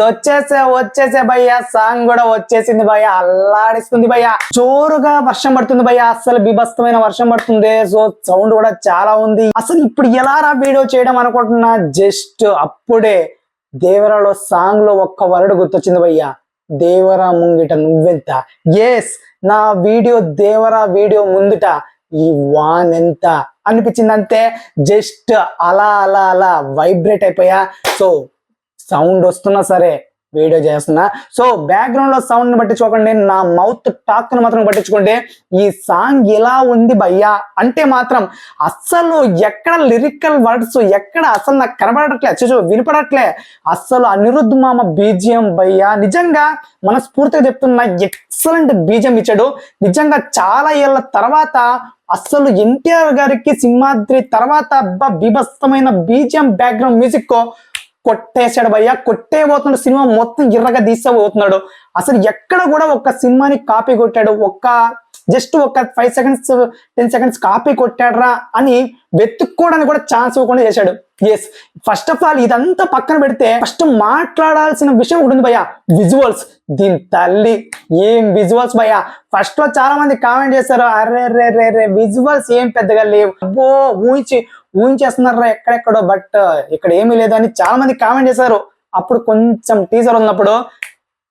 వచ్చేసే వచ్చేసే భయ్యా. సాంగ్ కూడా వచ్చేసింది భయ్య. అల్లాడిస్తుంది భయ్య. జోరుగా వర్షం పడుతుంది భయ్య. అసలు బిభస్తమైన వర్షం పడుతుంది. సో సౌండ్ కూడా చాలా ఉంది. అసలు ఇప్పుడు ఎలా రా వీడియో చేయడం అనుకుంటున్నా? జస్ట్ అప్పుడే దేవరాలో సాంగ్లో ఒక్క వరడు గుర్తొచ్చింది భయ్య. దేవరా ముంగిట నువ్వెంత? ఎస్ నా వీడియో దేవరా వీడియో ముందుట ఈ వాన్ ఎంత అనిపించింది అంతే జస్ట్ అలా అలా అలా వైబ్రేట్ అయిపోయా. సో సౌండ్ వస్తున్నా సరే వీడియో చేస్తున్నా. సో బ్యాక్గ్రౌండ్లో సౌండ్ పట్టించుకోకండి. నా మౌత్ టాక్ని మాత్రం పట్టించుకోండి. ఈ సాంగ్ ఎలా ఉంది భయ్యా? అంటే మాత్రం అస్సలు ఎక్కడ లిరికల్ వర్డ్స్ ఎక్కడ అసలు నాకు కనబడట్లే చూచు వినపడట్లే. అస్సలు అనిరుద్ధ్ మామ బీజియం భయ్యా. నిజంగా మనస్ఫూర్తిగా చెప్తున్నా ఎక్సలెంట్ బీజియం ఇచ్చాడు. నిజంగా చాలా ఏళ్ళ తర్వాత అస్సలు ఎన్టీఆర్ గారికి సింహాద్రి తర్వాత అబ్బా బీభత్సమైన బీజియం బ్యాక్గ్రౌండ్ మ్యూజిక్ కొట్టేశాడు భయ్య. కొట్టేపోతున్నాడు సినిమా మొత్తం ఎర్రగా తీసేపోతున్నాడు అసలు ఎక్కడ కూడా ఒక్క సినిమాని కాపీ కొట్టాడు. ఒక్క జస్ట్ ఒక five seconds ten seconds copy కొట్టాడరా అని వెతుక్కోవడానికి కూడా ఛాన్స్ ఇవ్వకుండా చేశాడు. ఎస్ ఫస్ట్ ఆఫ్ ఆల్ ఇదంతా పక్కన పెడితే ఫస్ట్ మాట్లాడాల్సిన విషయం ఒకటి ఉంది భయ్య. విజువల్స్ దీని తల్లి. ఏం విజువల్స్ భయ్య? ఫస్ట్లో చాలా మంది కామెంట్ చేశారు. అరే రే రే రే విజువల్స్ ఏం పెద్దగా లేవు. అబ్బో ఊహించి ఊహించేస్తున్నారా ఎక్కడెక్కడో బట్ uh, ఇక్కడ ఏమీ లేదు అని చాలా మంది కామెంట్ చేశారు. అప్పుడు కొంచెం టీజర్ ఉన్నప్పుడు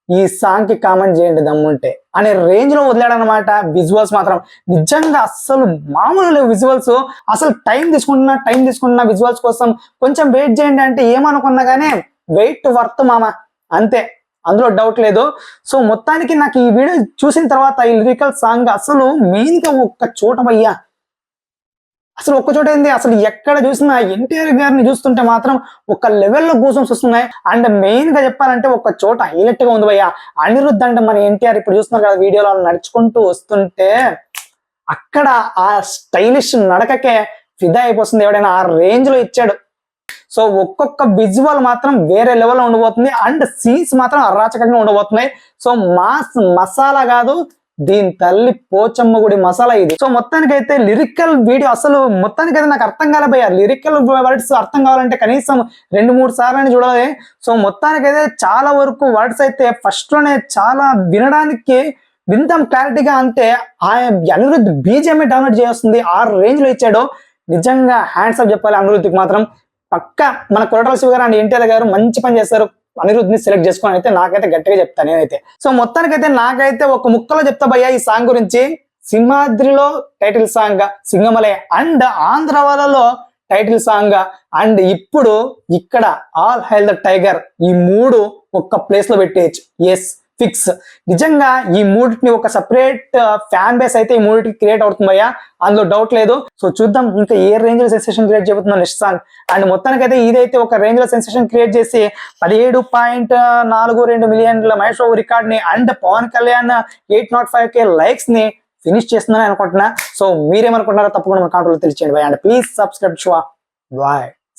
ఈ సాంగ్కి కామెంట్ చేయండి దమ్ముంటే అనే రేంజ్లో వదిలాడనమాట విజువల్స్ మాత్రం. నిజంగా అస్సలు మామూలు లేవు విజువల్స్ అసలు టైం తీసుకుంటున్నా టైం తీసుకుంటున్నా విజువల్స్ కోసం కొంచెం వెయిట్ చేయండి అంటే ఏమనుకున్నా గానీ వెయిట్ వర్త్ మామ. అంతే. అందులో డౌట్ లేదు. సో మొత్తానికి నాకు ఈ వీడియో చూసిన తర్వాత ఈ లిరికల్ సాంగ్ అసలు మెయిన్గా ఒక్క చోట అయ్యా అసలు ఒక్క చోట ఏంది? అసలు ఎక్కడ చూసినా ఎన్టీఆర్ గారిని చూస్తుంటే మాత్రం ఒక లెవెల్లో గూసమ్స్ వస్తున్నాయి. అండ్ మెయిన్గా చెప్పాలంటే ఒక చోట హైలైట్గా ఉంది భయ్య. అనిరుద్ధ్ అంటే మన ఎన్టీఆర్ ఇప్పుడు చూస్తున్నారు కదా వీడియోలో నడుచుకుంటూ వస్తుంటే అక్కడ ఆ స్టైలిష్ నడకకే ఫిదా అయిపోతుంది ఎవడైనా ఆ రేంజ్లో ఇచ్చాడు. సో ఒక్కొక్క విజువల్ మాత్రం వేరే లెవెల్లో ఉండబోతుంది. అండ్ సీన్స్ మాత్రం అరాచకంగా ఉండబోతున్నాయి. సో మాస్ మసాలా కాదు దీని తల్లి పోచమ్మ గుడి మసాలా ఇది. సో మొత్తానికి అయితే లిరికల్ వీడియో అసలు మొత్తానికి అయితే నాకు అర్థం కాలేపోయా లిరికల్ వర్డ్స్ అర్థం కావాలంటే కనీసం రెండు మూడు సార్లు అని చూడాలి. సో మొత్తానికి అయితే చాలా వరకు వర్డ్స్ అయితే ఫస్ట్లోనే చాలా వినడానికి వింతం క్లారిటీగా అంటే ఆ అనిరుద్ధ్ బీజేమే డౌన్లోడ్ చేస్తుంది ఆ రేంజ్లో ఇచ్చాడు. నిజంగా హ్యాండ్స్ అప్ చెప్పాలి అనిరుద్ధికి మాత్రం. పక్క మన కొరటాల శివ గారు అండ్ ఎన్టీఆర్ గారు మంచి పని చేస్తారు అనిరుద్ధ్ని సెలెక్ట్ చేసుకొని అయితే నాకైతే గట్టిగా చెప్తాను నేనైతే. సో మొత్తానికైతే నాకైతే ఒక ముక్కలో చెప్తా భయ్యా ఈ సాంగ్ గురించి. సింహాద్రిలో టైటిల్ సాంగ్ సింగమలయ అండ్ ఆంధ్రవాలలో టైటిల్ సాంగ్ అండ్ ఇప్పుడు ఇక్కడ ఆల్ హైల్ ద టైగర్ ఈ మూడు ఒక్క ప్లేస్లో పెట్టేయచ్చు. Yes fix. నిజంగా ఈ మూడిటిని ఒక సపరేట్ ఫ్యాన్ బేస్ అయితే ఈ మూడిటికి క్రియేట్ అవుతుందయ్యా? అందులో డౌట్ లేదు. సో చూద్దాం. ఇంకా ఏ రేంజ్లో సెన్సేషన్ క్రియేట్ చేయబోతుందో నెక్స్ట్ సాంగ్ అండ్ మొత్తానికైతే ఇదైతే ఒక రేంజ్లో సెన్సేషన్ క్రియేట్ చేసి పదిహేడు పాయింట్ uh, నాలుగు రెండు మిలియన్ల Mahesh Babu రికార్డ్ని and Pawan Kalyan eight nought five K లైక్స్ని finish చేస్తుందని అనుకుంటున్నా. సో మీరేమనుకుంటున్నారో తప్పకుండా మన కాంట్రోల్ తెలియచేయండి. అండ్ ప్లీజ్ సబ్స్క్రైబ్ షువా బాయ్